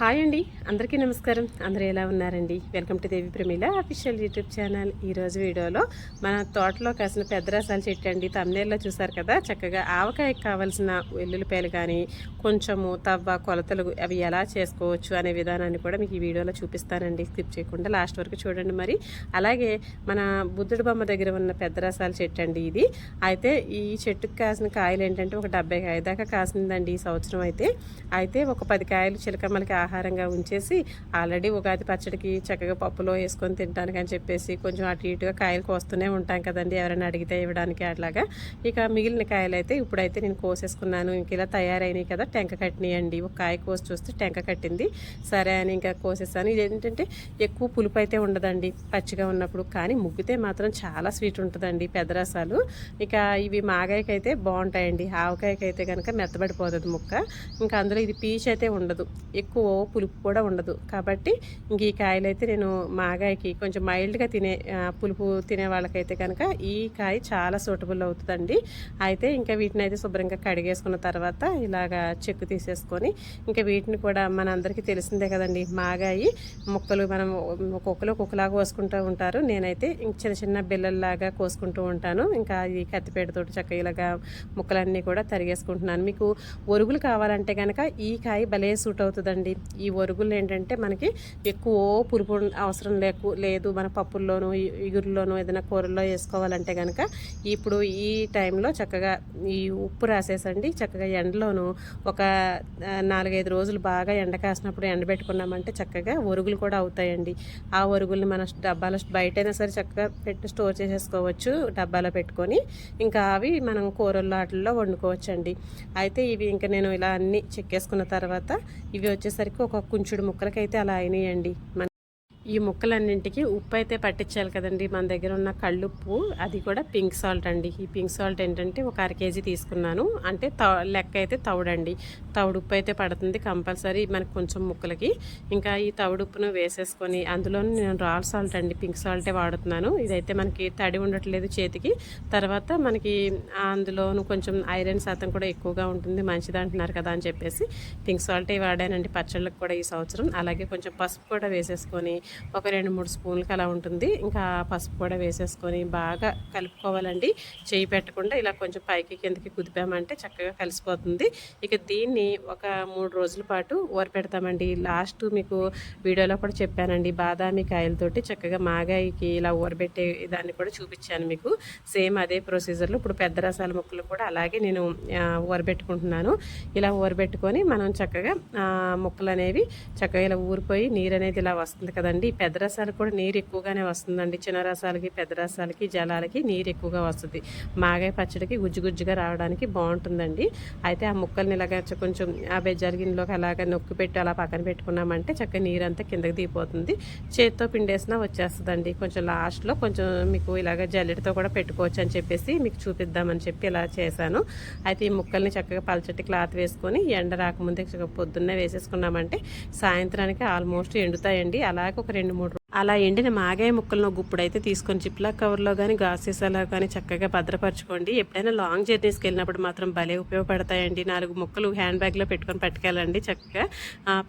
Hi అండి. అందరికీ నమస్కారం. అందరూ ఎలా ఉన్నారండి? Welcome to Devi Pramila official YouTube channel. ఈరోజు వీడియోలో మన తోటలో కాసిన పెద్ద రసాలు చెట్టు అండి. తమ్నేల్లో చూసారు కదా? చక్కగా ఆవకాయకు కావాల్సిన వెల్లుల్లిపాయలు కానీ కొంచెము తవ్వ కొలతలు అవి ఎలా చేసుకోవచ్చు అనే విధానాన్ని కూడా మీకు ఈ వీడియోలో చూపిస్తానండి. స్కిప్ చేయకుండా లాస్ట్ వరకు చూడండి మరి. అలాగే మన బుద్ధుడి బొమ్మ దగ్గర ఉన్న పెద్ద రసాల చెట్టు అండి ఇది. అయితే ఈ చెట్టుకు కాసిన కాయలు ఏంటంటే ఒక డెబ్బై కాయ దాకా కాసిందండి ఈ సంవత్సరం అయితే. అయితే ఒక పది కాయలు చిలకమ్మలకి ఆహారంగా ఉంచేసి ఆల్రెడీ ఉగాది పచ్చడికి చక్కగా పప్పులో వేసుకొని తింటానికి అని చెప్పేసి కొంచెం అటు ఇటుగా కాయలు కోస్తూనే ఉంటాం కదండి. ఎవరైనా అడిగితే ఇవ్వడానికి అట్లాగా. ఇక మిగిలిన కాయలు అయితే ఇప్పుడైతే నేను కోసేసుకున్నాను. ఇంక ఇలా తయారైనాయి కదా టెంక కట్టినాయండి. ఒక కాయ కోసి చూస్తే టెంక కట్టింది. సరే అని ఇంకా కోసేసాను. ఇది ఏంటంటే ఎక్కువ పులుపు అయితే ఉండదండి పచ్చిగా ఉన్నప్పుడు. కానీ ముగ్గితే మాత్రం చాలా స్వీట్ ఉంటుందండి పెదరసాలు. ఇక ఇవి మాగాయకైతే బాగుంటాయండి. ఆవకాయకి అయితే కనుక మెత్తబడిపోతుంది ముక్క. ఇంకా అందులో ఇది పీచ్ అయితే ఉండదు. ఎక్కువ పులుపు కూడా ఉండదు. కాబట్టి ఇంక ఈ కాయలు అయితే నేను మాగాయకి కొంచెం మైల్డ్గా తినే పులుపు తినే వాళ్ళకైతే కనుక ఈ కాయ చాలా సూటబుల్ అవుతుందండి. అయితే ఇంకా వీటిని అయితే శుభ్రంగా కడిగేసుకున్న తర్వాత ఇలాగా చెక్కు తీసేసుకొని ఇంకా వీటిని కూడా మనందరికీ తెలిసిందే కదండి మాగాయి. ముక్కలు మనం ఒక్కొక్కరు ఒక్కొక్కలాగా కోసుకుంటూ ఉంటారు. నేనైతే ఇంక చిన్న చిన్న బిల్లల్లాగా కోసుకుంటూ ఉంటాను. ఇంకా ఈ కత్తిపేటతోటి చక్క ఇలాగా ముక్కలన్నీ కూడా తరిగేసుకుంటున్నాను. మీకు ఒరుగులు కావాలంటే కనుక ఈ కాయ భలే సూట్ అవుతుందండి ఈ ఒరుగులు ఏంటంటే మనకి ఎక్కువ పులుపు అవసరం లేకు లేదు. మన పప్పుల్లోనూ ఇగురులోనూ ఏదైనా కూరల్లో వేసుకోవాలంటే కనుక ఇప్పుడు ఈ టైంలో చక్కగా ఈ ఉప్పు రాసేసండి. చక్కగా ఎండలోను ఒక నాలుగైదు రోజులు బాగా ఎండ కాసినప్పుడు ఎండబెట్టుకున్నామంటే చక్కగా ఒరుగులు కూడా అవుతాయండి. ఆ ఒరుగుల్ని మన డబ్బాలో బయటైనా సరే చక్కగా పెట్టి స్టోర్ చేసేసుకోవచ్చు డబ్బాలో పెట్టుకొని. ఇంకా అవి మనం కూరల్లో వాటిల్లో వండుకోవచ్చండి. అయితే ఇవి ఇంకా నేను ఇలా అన్నీ చెక్కేసుకున్న తర్వాత ఇవి వచ్చేసరికి ఒక కుంచుడు ముక్కలకైతే అలా అయినాయండి. ఈ ముక్కలన్నింటికి ఉప్పు అయితే పట్టించాలి కదండి. మన దగ్గర ఉన్న కళ్ళుప్పు అది కూడా పింక్ సాల్ట్ అండి. ఈ పింక్ సాల్ట్ ఏంటంటే ఒక అర కేజీ తీసుకున్నాను. అంటే లెక్క అయితే తవుడండి. తవుడు ఉప్పు అయితే పడుతుంది కంపల్సరీ మనకు కొంచెం ముక్కలకి. ఇంకా ఈ తవుడుప్పును వేసేసుకొని అందులో నేను రాల్ సాల్ట్ అండి పింక్ సాల్టే వాడుతున్నాను. ఇదైతే మనకి తడి ఉండట్లేదు చేతికి. తర్వాత మనకి అందులోను కొంచెం ఐరన్ శాతం కూడా ఎక్కువగా ఉంటుంది. మంచిది అంటున్నారు కదా అని చెప్పేసి పింక్ సాల్టే వాడానండి పచ్చళ్ళకి కూడా ఈ సంవత్సరం. అలాగే కొంచెం పసుపు కూడా వేసేసుకొని ఒక రెండు మూడు స్పూన్లకి అలా ఉంటుంది. ఇంకా పసుపు కూడా వేసేసుకొని బాగా కలుపుకోవాలండి. చేయి పెట్టకుండా ఇలా కొంచెం పైకి కిందకి కుదిపామంటే చక్కగా కలిసిపోతుంది. ఇక దీన్ని ఒక మూడు రోజుల పాటు ఊరపెడతామండి. లాస్ట్ మీకు వీడియోలో కూడా చెప్పానండి. బాదామి కాయలతోటి చక్కగా మాగాయికి ఇలా ఊరబెట్టే దాన్ని కూడా చూపించాను మీకు. సేమ్ అదే ప్రొసీజర్లో ఇప్పుడు పెద్ద రసాల ముక్కలు కూడా అలాగే నేను ఊరబెట్టుకుంటున్నాను. ఇలా ఊరబెట్టుకొని మనం చక్కగా ముక్కలు అనేవి చక్కగా ఇలా ఊరిపోయి నీరు అనేది ఇలా వస్తుంది కదండి. వస్తుందండి పెద్ద రసాలకు కూడా నీరు ఎక్కువగానే వస్తుందండి. చిన్న రసాలకి పెద్ద రసాలకి జలాలకి నీరు ఎక్కువగా వస్తుంది. మాగాయ పచ్చడికి గుజ్జు గుజ్జుగా రావడానికి బాగుంటుందండి. అయితే ఆ ముక్కల్ని ఇలాగ కొంచెం ఆ జరిగినలోకి అలాగ నొక్కి పెట్టి అలా పక్కన పెట్టుకున్నామంటే చక్కగా నీరు అంతా కిందకి దిగిపోతుంది. చేతితో పిండేసినా వచ్చేస్తుందండి. కొంచెం లాస్ట్లో కొంచెం మీకు ఇలాగ జల్లెడితో కూడా పెట్టుకోవచ్చు అని చెప్పేసి మీకు చూపిద్దామని చెప్పి ఇలా చేశాను. అయితే ఈ ముక్కల్ని చక్కగా పలచటి క్లాత్ వేసుకొని ఎండ రాకముందే పొద్దున్నే వేసేసుకున్నామంటే సాయంత్రానికి ఆల్మోస్ట్ ఎండుతాయండి. అలాగే ఒక రెండు మూడు అలా ఎండిన మాగాయ ముక్కలను గుప్పుడైతే తీసుకొని జిప్లా కవర్లో కానీ గాసీసాలో కానీ చక్కగా భద్రపరచుకోండి. ఎప్పుడైనా లాంగ్ జర్నీస్కి వెళ్ళినప్పుడు మాత్రం భలే ఉపయోగపడతాయండి. నాలుగు ముక్కలు హ్యాండ్ బ్యాగ్లో పెట్టుకొని పట్టుకెళ్ళండి చక్కగా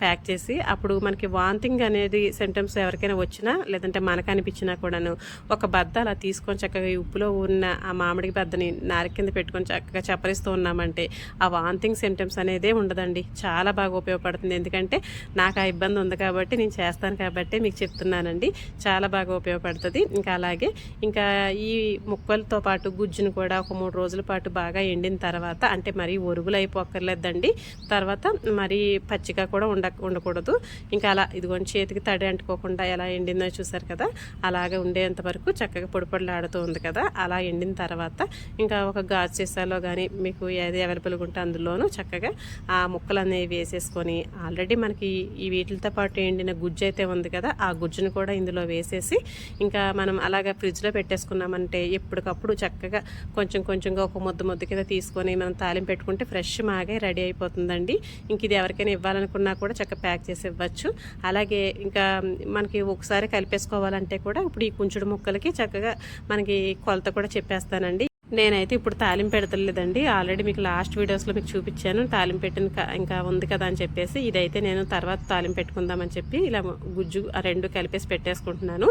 ప్యాక్ చేసి. అప్పుడు మనకి వాంతింగ్ అనేది సెంటమ్స్ ఎవరికైనా వచ్చినా లేదంటే మనకు అనిపించినా కూడాను ఒక బద్ద అలా తీసుకొని చక్కగా ఉప్పులో ఉన్న ఆ మామిడి బద్దని నారి కింద పెట్టుకొని చక్కగా చప్పరిస్తూ ఉన్నామంటే ఆ వాంతింగ్ సెంటమ్స్ అనేదే ఉండదండి. చాలా బాగా ఉపయోగపడుతుంది. ఎందుకంటే నాకు ఆ ఇబ్బంది ఉంది కాబట్టి నేను చేస్తాను కాబట్టి మీకు చెప్తున్నాను అండి. చాలా బాగా ఉపయోగపడుతుంది. ఇంకా అలాగే ఇంకా ఈ ముక్కలతో పాటు గుజ్జును కూడా ఒక మూడు రోజుల పాటు బాగా ఎండిన తర్వాత అంటే మరీ ఒరుగులు అయిపోక్కర్లేదండి. తర్వాత మరీ పచ్చిగా కూడా ఉండ ఉండకూడదు. ఇంకా అలా ఇదిగోండి చేతికి తడి అంటుకోకుండా ఎలా ఎండిందో చూసారు కదా? అలాగే ఉండేంత వరకు చక్కగా పొడిపొడలాడుతూ ఉంది కదా? అలా ఎండిన తర్వాత ఇంకా ఒక గాజు సీసాలో కానీ మీకు ఏది అవైలబుల్గా ఉంటే అందులోనూ చక్కగా ఆ ముక్కలు అనేవి వేసేసుకొని ఆల్రెడీ మనకి ఈ వీటితో పాటు ఎండిన గుజ్జు అయితే ఉంది కదా? ఆ గుజ్జును కూడా కూడా ఇందులో వేసేసి ఇంకా మనం అలాగా ఫ్రిడ్జ్లో పెట్టేసుకున్నామంటే ఎప్పటికప్పుడు చక్కగా కొంచెం కొంచెంగా ఒక ముద్ద ముద్ద కింద తీసుకొని మనం తాలింపు పెట్టుకుంటే ఫ్రెష్ మాగే రెడీ అయిపోతుందండి. ఇంక ఇది ఎవరికైనా ఇవ్వాలనుకున్నా కూడా చక్కగా ప్యాక్ చేసి ఇవ్వచ్చు. అలాగే ఇంకా మనకి ఒకసారి కలిపేసుకోవాలంటే కూడా ఇప్పుడు ఈ కుంచుడు ముక్కలకి చక్కగా మనకి కొలత కూడా చెప్పేస్తానండి. నేనైతే ఇప్పుడు తాలింపు పెడతలేదండి. ఆల్రెడీ మీకు లాస్ట్ వీడియోస్లో మీకు చూపించాను. తాలింపు పెట్టిన ఇంకా ఉంది కదా అని చెప్పేసి ఇదైతే నేను తర్వాత తాలింపు పెట్టుకుందామని చెప్పి ఇలా గుజ్జు ఆ రెండు కలిపేసి పెట్టేసుకుంటున్నాను.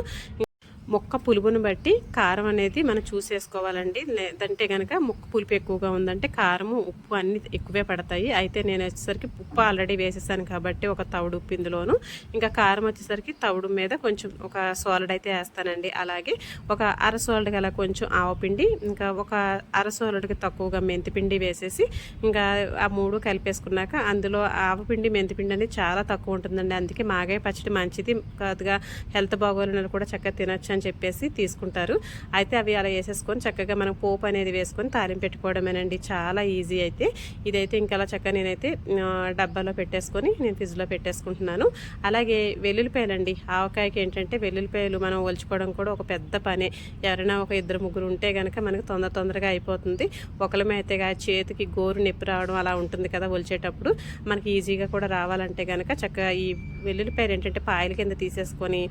మొక్క పులుపును బట్టి కారం అనేది మనం చూసేసుకోవాలండి లేదంటే కనుక మొక్క పులుపు ఎక్కువగా ఉందంటే కారము ఉప్పు అన్ని ఎక్కువే పడతాయి. అయితే నేను వచ్చేసరికి ఉప్పు ఆల్రెడీ వేసేసాను కాబట్టి ఒక తవుడు ఉప్పు ఇందులోను. ఇంకా కారం వచ్చేసరికి తవుడు మీద కొంచెం ఒక సోలడ్ అయితే వేస్తానండి. అలాగే ఒక అర సోలడ్ గల కొంచెం ఆవపిండి ఇంకా ఒక అర సోలడ్కి తక్కువగా మెంతిపిండి వేసేసి ఇంకా ఆ మూడు కలిపేసుకున్నాక అందులో ఆవపిండి మెంతిపిండి అనేది చాలా తక్కువ ఉంటుందండి. అందుకే మాగాయ పచ్చడి మంచిది. కాదుగా హెల్త్ బాగోలేని కూడా చక్కగా తినొచ్చు అని చెప్పేసి తీసుకుంటారు. అయితే అవి అలా వేసేసుకొని చక్కగా మనం పోపు అనేది వేసుకొని తాలింపు పెట్టుకోవడమేనండి. చాలా ఈజీ అయితే. ఇదైతే ఇంకా అలా చక్కగా నేనైతే డబ్బాలో పెట్టేసుకొని నేను ఫ్రిడ్జ్లో పెట్టేసుకుంటున్నాను. అలాగే వెల్లుల్లిపాయలండి. ఆవకాయకి ఏంటంటే వెల్లుల్లిపాయలు మనం ఒలుచుకోవడం కూడా ఒక పెద్ద పనే. ఎవరైనా ఒక ఇద్దరు ముగ్గురు ఉంటే కనుక మనకు తొందర తొందరగా అయిపోతుంది. ఒకళ్ళమే అయితే చేతికి గోరు నొప్పి రావడం అలా ఉంటుంది కదా ఒలిచేటప్పుడు. మనకి ఈజీగా కూడా రావాలంటే కనుక చక్కగా ఈ వెల్లుల్లిపాయలు ఏంటంటే పాయల కింద తీసేసుకొని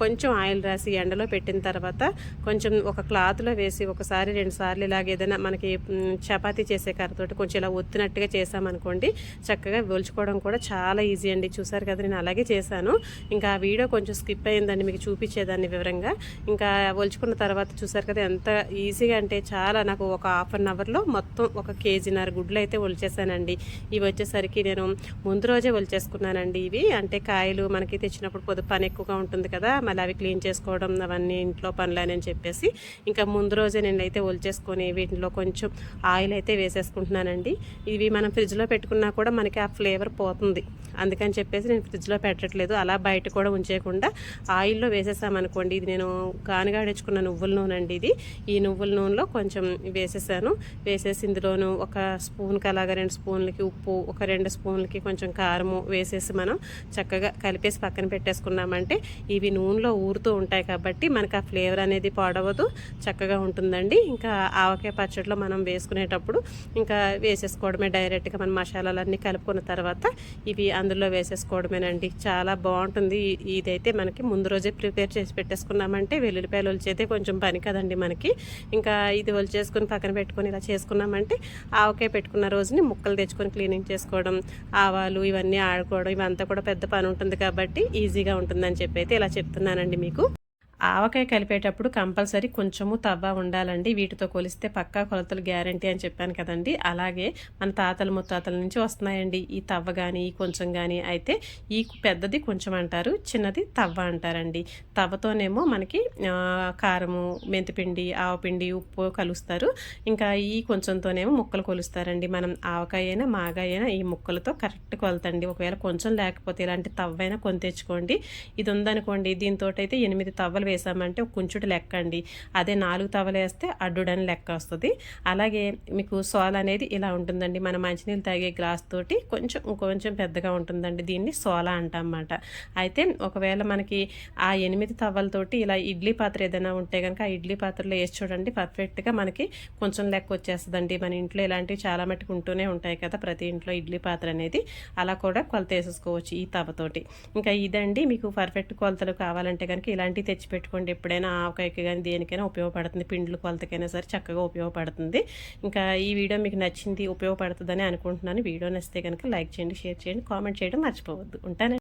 కొంచెం ఆయిల్ రాసి ఎండలో పెట్టిన తర్వాత కొంచెం ఒక క్లాత్లో వేసి ఒకసారి రెండు సార్లు ఇలాగ ఏదైనా మనకి చపాతీ చేసే కర్రతోటి కొంచెం ఇలా ఒత్తినట్టుగా చేసామనుకోండి చక్కగా ఒలుచుకోవడం కూడా చాలా ఈజీ అండి. చూసారు కదా నేను అలాగే చేశాను. ఇంకా ఆ వీడియో కొంచెం స్కిప్ అయిందండి మీకు చూపించేదాన్ని వివరంగా. ఇంకా ఒలుచుకున్న తర్వాత చూసారు కదా ఎంత ఈజీగా అంటే చాలా నాకు ఒక హాఫ్ అన్ అవర్లో మొత్తం ఒక కేజీన్నర గుడ్లు అయితే ఒలిచేసానండి ఇవి వచ్చేసరికి నేను ముందు రోజే ఒలిచేసుకున్నానండి ఇవి. అంటే కాయలు మనకి తెచ్చినప్పుడు పొద్దు పని ఎక్కువగా ఉంటుంది కదా మళ్ళీ అవి క్లీన్ చేసుకోవడం అవన్నీ ఇంట్లో పనులని అని చెప్పేసి ఇంకా ముందు రోజే నేను అయితే ఒలిచేసుకొని వీటిలో కొంచెం ఆయిల్ అయితే వేసేసుకుంటున్నానండి. ఇవి మనం ఫ్రిడ్జ్లో పెట్టుకున్నా కూడా మనకి ఆ ఫ్లేవర్ పోతుంది. అందుకని చెప్పేసి నేను ఫ్రిడ్జ్లో పెట్టట్లేదు. అలా బయట కూడా ఉంచేయకుండా ఆయిల్లో వేసేసామనుకోండి ఇది నేను కానుగాడించుకున్న నువ్వుల నూనె అండి ఇది. ఈ నువ్వుల నూనెలో కొంచెం వేసేసాను. వేసేసి ఇందులోను ఒక స్పూన్కి అలాగా రెండు స్పూన్లకి ఉప్పు ఒక రెండు స్పూన్లకి కొంచెం కారము వేసేసి మనం చక్కగా కలిపేసి పక్కన పెట్టేసుకున్నామంటే ఇవి నూనెలో ఊరుతూ ఉంటాయి కాబట్టి కాబట్టి మనకి ఆ ఫ్లేవర్ అనేది పాడవదు చక్కగా ఉంటుందండి. ఇంకా ఆవకాయ పచ్చడిలో మనం వేసుకునేటప్పుడు ఇంకా వేసేసుకోవడమే డైరెక్ట్గా మన మసాలాలన్నీ కలుపుకున్న తర్వాత ఇవి అందులో వేసేసుకోవడమేనండి. చాలా బాగుంటుంది. ఇదైతే మనకి ముందు రోజే ప్రిపేర్ చేసి పెట్టేసుకున్నామంటే వెల్లుల్లిపాయలు ఒలిచేదే కొంచెం పని కదండి మనకి. ఇంకా ఇది ఒలిచేసుకొని పక్కన పెట్టుకొని ఇలా చేసుకున్నామంటే ఆవకాయ పెట్టుకున్న రోజుని ముక్కలు తెచ్చుకొని క్లీనింగ్ చేసుకోవడం ఆవాలు ఇవన్నీ ఆడుకోవడం ఇవంతా కూడా పెద్ద పని ఉంటుంది కాబట్టి ఈజీగా ఉంటుందని చెప్పి అయితే ఇలా చెప్తున్నానండి మీకు. ఆవకాయ కలిపేటప్పుడు కంపల్సరీ కొంచెము తవ్వ ఉండాలండి. వీటితో కొలిస్తే పక్కా కొలతలు గ్యారంటీ అని చెప్పాను కదండి. అలాగే మన తాతల ముత్తాతల నుంచి వస్తున్నాయండి. ఈ తవ్వ కానీ ఈ కొంచెం కానీ అయితే ఈ పెద్దది కొంచెం అంటారు చిన్నది తవ్వ అంటారండి. తవ్వతోనేమో మనకి కారము మెంతిపిండి ఆవపిండి ఉప్పు కలుస్తారు. ఇంకా ఈ కొంచెంతోనేమో ముక్కలు కొలుస్తారండి. మనం ఆవకాయ అయినా మాగాయ అయినా ఈ ముక్కలతో కరెక్ట్ కొలతండి. ఒకవేళ కొంచెం లేకపోతే ఇలాంటి తవ్వైనా కొని తెచ్చుకోండి. ఇది ఉందనుకోండి దీంతో అయితే ఎనిమిది తవ్వలు వేసామంటే ఒక కుంచుడు లెక్క అండి. అదే నాలుగు తవలు వేస్తే అడ్డుడని లెక్క వస్తుంది. అలాగే మీకు సోల్ అనేది ఇలా ఉంటుందండి. మన మంచినీళ్ళు తాగే గ్లాస్ తోటి కొంచెం కొంచెం పెద్దగా ఉంటుందండి. దీన్ని సోలా అంటామన్నమాట. అయితే ఒకవేళ మనకి ఆ ఎనిమిది తవ్వలతోటి ఇలా ఇడ్లీ పాత్ర ఏదైనా ఉంటే కనుక ఆ ఇడ్లీ పాత్రలో వేసి చూడండి. పర్ఫెక్ట్గా మనకి కొంచెం లెక్క వచ్చేస్తుందండి. మన ఇంట్లో ఇలాంటివి చాలా మట్టుకు ఉంటూనే ఉంటాయి కదా ప్రతి ఇంట్లో ఇడ్లీ పాత్ర అనేది. అలా కూడా కొలత వేసేసుకోవచ్చు ఈ తవ్వతోటి ఇంకా ఇదండి మీకు పర్ఫెక్ట్ కొలతలు కావాలంటే కనుక ఇలాంటివి తెచ్చి పెట్టుకోండి. ఎప్పుడైనా ఆవకాయకి కానీ దేనికైనా ఉపయోగపడుతుంది. పిండ్లు కొలతకైనా సరే చక్కగా ఉపయోగపడుతుంది. ఇంకా ఈ వీడియో మీకు నచ్చింది ఉపయోగపడుతుందని అనుకుంటున్నాను. వీడియో నచ్చితే కనుక లైక్ చేయండి షేర్ చేయండి కామెంట్ చేయడం మర్చిపోవద్దు. ఉంటాను